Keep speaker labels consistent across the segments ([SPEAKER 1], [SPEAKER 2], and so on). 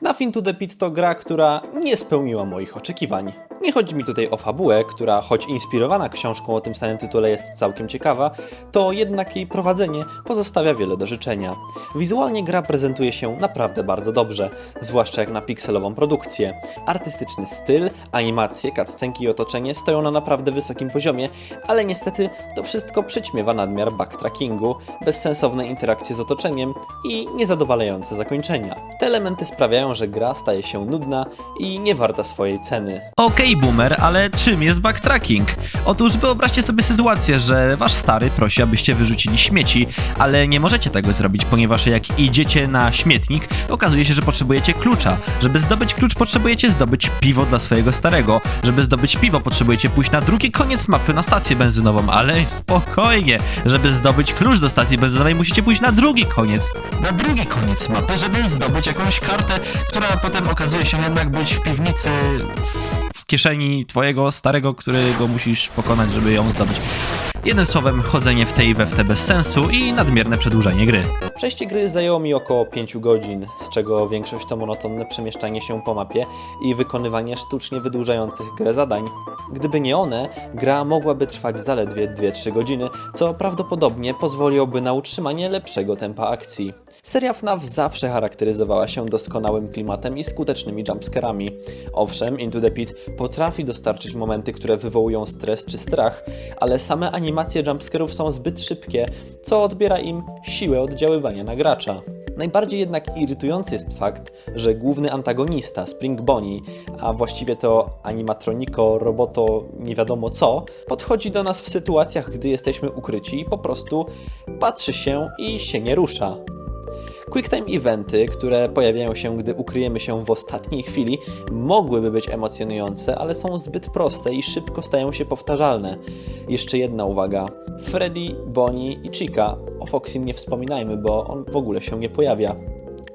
[SPEAKER 1] na FNAF Into the Pit to gra, która nie spełniła moich oczekiwań. Nie chodzi mi tutaj o fabułę, która choć inspirowana książką o tym samym tytule jest całkiem ciekawa, to jednak jej prowadzenie pozostawia wiele do życzenia. Wizualnie gra prezentuje się naprawdę bardzo dobrze, zwłaszcza jak na pikselową produkcję. Artystyczny styl, animacje, cutscenki i otoczenie stoją na naprawdę wysokim poziomie, ale niestety to wszystko przyćmiewa nadmiar backtrackingu, bezsensowne interakcje z otoczeniem i niezadowalające zakończenia. Te elementy sprawiają, że gra staje się nudna i nie warta swojej ceny.
[SPEAKER 2] Okej, boomer, ale czym jest backtracking? Otóż wyobraźcie sobie sytuację, że wasz stary prosi, abyście wyrzucili śmieci, ale nie możecie tego zrobić, ponieważ jak idziecie na śmietnik, okazuje się, że potrzebujecie klucza. Żeby zdobyć klucz, potrzebujecie zdobyć piwo dla swojego starego. Żeby zdobyć piwo, potrzebujecie pójść na drugi koniec mapy na stację benzynową, ale spokojnie. Żeby zdobyć klucz do stacji benzynowej, musicie pójść na drugi koniec. Na drugi koniec mapy, żeby zdobyć jakąś kartę, która potem okazuje się jednak być w piwnicy w- kieszeni twojego starego, którego musisz pokonać, żeby ją zdobyć. Jednym słowem, chodzenie w tej i we w te bez sensu i nadmierne przedłużanie gry.
[SPEAKER 1] Przejście gry zajęło mi około 5 godzin, z czego większość to monotonne przemieszczanie się po mapie i wykonywanie sztucznie wydłużających grę zadań. Gdyby nie one, gra mogłaby trwać zaledwie 2-3 godziny, co prawdopodobnie pozwoliłoby na utrzymanie lepszego tempa akcji. Seria FNAF zawsze charakteryzowała się doskonałym klimatem i skutecznymi jumpscarami. Owszem, Into the Pit potrafi dostarczyć momenty, które wywołują stres czy strach, ale same animacje jumpscarów są zbyt szybkie, co odbiera im siłę oddziaływania na gracza. Najbardziej jednak irytujący jest fakt, że główny antagonista, Spring Bonnie, a właściwie to animatroniko, roboto, nie wiadomo co, podchodzi do nas w sytuacjach, gdy jesteśmy ukryci i po prostu patrzy się i się nie rusza. Quicktime eventy, które pojawiają się, gdy ukryjemy się w ostatniej chwili, mogłyby być emocjonujące, ale są zbyt proste i szybko stają się powtarzalne. Jeszcze jedna uwaga. Freddy, Bonnie i Chica. O Foxym nie wspominajmy, bo on w ogóle się nie pojawia.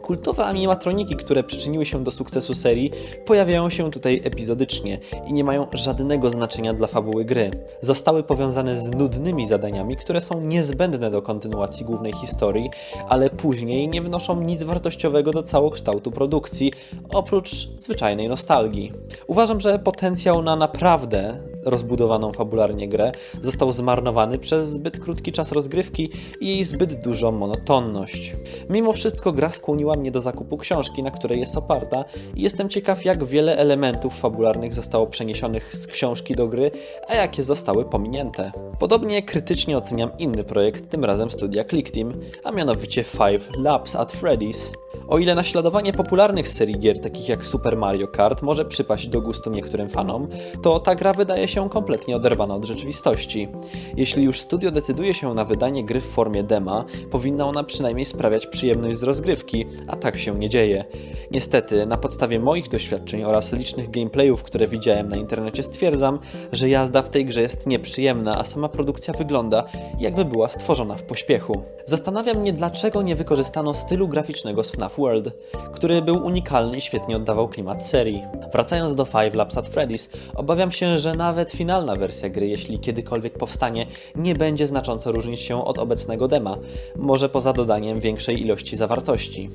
[SPEAKER 1] Kultowe animatroniki, które przyczyniły się do sukcesu serii, pojawiają się tutaj epizodycznie i nie mają żadnego znaczenia dla fabuły gry. Zostały powiązane z nudnymi zadaniami, które są niezbędne do kontynuacji głównej historii, ale później nie wnoszą nic wartościowego do całokształtu produkcji, oprócz zwyczajnej nostalgii. Uważam, że potencjał na naprawdę rozbudowaną fabularnie grę został zmarnowany przez zbyt krótki czas rozgrywki i jej zbyt dużą monotonność. Mimo wszystko gra skłoniła mnie do zakupu książki, na której jest oparta i jestem ciekaw jak wiele elementów fabularnych zostało przeniesionych z książki do gry, a jakie zostały pominięte. Podobnie krytycznie oceniam inny projekt, tym razem studia Click Team, a mianowicie Five Labs at Freddy's. O ile naśladowanie popularnych serii gier takich jak Super Mario Kart może przypaść do gustu niektórym fanom, to ta gra wydaje się kompletnie oderwana od rzeczywistości. Jeśli już studio decyduje się na wydanie gry w formie dema, powinna ona przynajmniej sprawiać przyjemność z rozgrywki, a tak się nie dzieje. Niestety, na podstawie moich doświadczeń oraz licznych gameplayów, które widziałem na internecie, stwierdzam, że jazda w tej grze jest nieprzyjemna, a sama produkcja wygląda, jakby była stworzona w pośpiechu. Zastanawia mnie, dlaczego nie wykorzystano stylu graficznego z FNAF World, który był unikalny i świetnie oddawał klimat serii. Wracając do Five Labs at Freddy's, obawiam się, że nawet finalna wersja gry, jeśli kiedykolwiek powstanie, nie będzie znacząco różnić się od obecnego dema, może poza dodaniem większej ilości zawartości.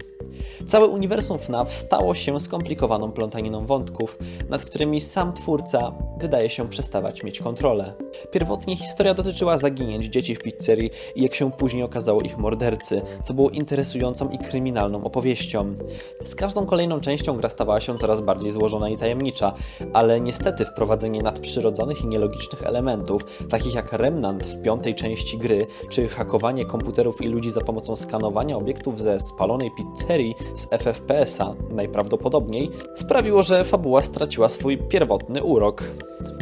[SPEAKER 1] Całe uniwersum FNAF stało się skomplikowaną plątaniną wątków, nad którymi sam twórca wydaje się przestawać mieć kontrolę. Pierwotnie historia dotyczyła zaginięć dzieci w pizzerii i jak się później okazało ich mordercy, co było interesującą i kryminalną opowieścią. Z każdą kolejną częścią gra stawała się coraz bardziej złożona i tajemnicza, ale niestety wprowadzenie nadprzyrodzonych i nielogicznych elementów, takich jak Remnant w piątej części gry, czy hakowanie komputerów i ludzi za pomocą skanowania obiektów ze spalonej pizzerii z FFPS-a najprawdopodobniej, sprawiło, że fabuła straciła swój pierwotny urok.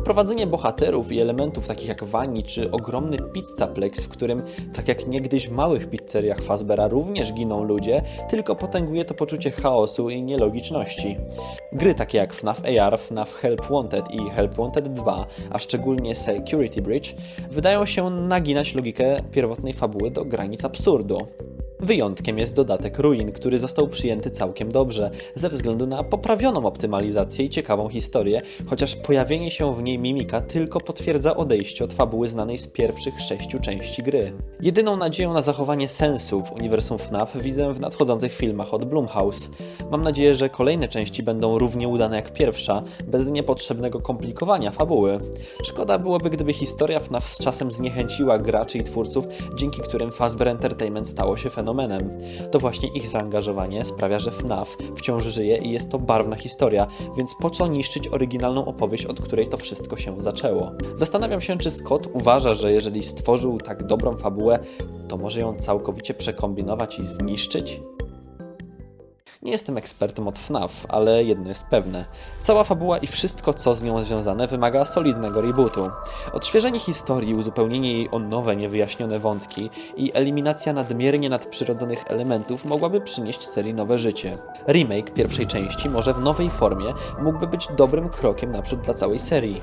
[SPEAKER 1] Wprowadzenie bohaterów i elementów takich jak wani czy ogromny pizzaplex, w którym, tak jak niegdyś w małych pizzeriach Fazbera również giną ludzie, tylko potęguje to poczucie chaosu i nielogiczności. Gry takie jak FNAF AR, FNAF Help Wanted i Help Wanted 2, a szczególnie Security Breach, wydają się naginać logikę pierwotnej fabuły do granic absurdu. Wyjątkiem jest dodatek Ruin, który został przyjęty całkiem dobrze, ze względu na poprawioną optymalizację i ciekawą historię, chociaż pojawienie się w niej mimika tylko potwierdza odejście od fabuły znanej z pierwszych sześciu części gry. Jedyną nadzieją na zachowanie sensu w uniwersum FNAF widzę w nadchodzących filmach od Blumhouse. Mam nadzieję, że kolejne części będą równie udane jak pierwsza, bez niepotrzebnego komplikowania fabuły. Szkoda byłoby, gdyby historia FNAF z czasem zniechęciła graczy i twórców, dzięki którym Fazbear Entertainment stało się fenomenem. To właśnie ich zaangażowanie sprawia, że FNAF wciąż żyje i jest to barwna historia, więc po co niszczyć oryginalną opowieść, od której to wszystko się zaczęło? Zastanawiam się, czy Scott uważa, że jeżeli stworzył tak dobrą fabułę, to może ją całkowicie przekombinować i zniszczyć? Nie jestem ekspertem od FNAF, ale jedno jest pewne. Cała fabuła i wszystko, co z nią związane, wymaga solidnego rebootu. Odświeżenie historii, uzupełnienie jej o nowe, niewyjaśnione wątki i eliminacja nadmiernie nadprzyrodzonych elementów mogłaby przynieść serii nowe życie. Remake pierwszej części, może w nowej formie, mógłby być dobrym krokiem naprzód dla całej serii.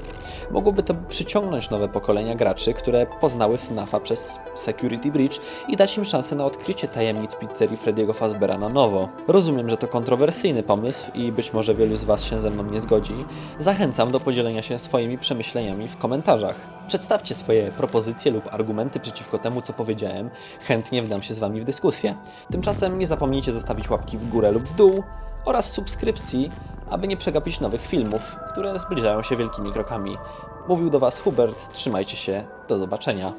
[SPEAKER 1] Mogłoby to przyciągnąć nowe pokolenia graczy, które poznały FNAFa przez Security Breach i dać im szansę na odkrycie tajemnic pizzerii Freddy'ego Fazbera na nowo. Rozumiem, że to kontrowersyjny pomysł i być może wielu z Was się ze mną nie zgodzi. Zachęcam do podzielenia się swoimi przemyśleniami w komentarzach. Przedstawcie swoje propozycje lub argumenty przeciwko temu, co powiedziałem. Chętnie wdam się z Wami w dyskusję. Tymczasem nie zapomnijcie zostawić łapki w górę lub w dół oraz subskrypcji, aby nie przegapić nowych filmów, które zbliżają się wielkimi krokami. Mówił do Was Hubert, trzymajcie się, do zobaczenia.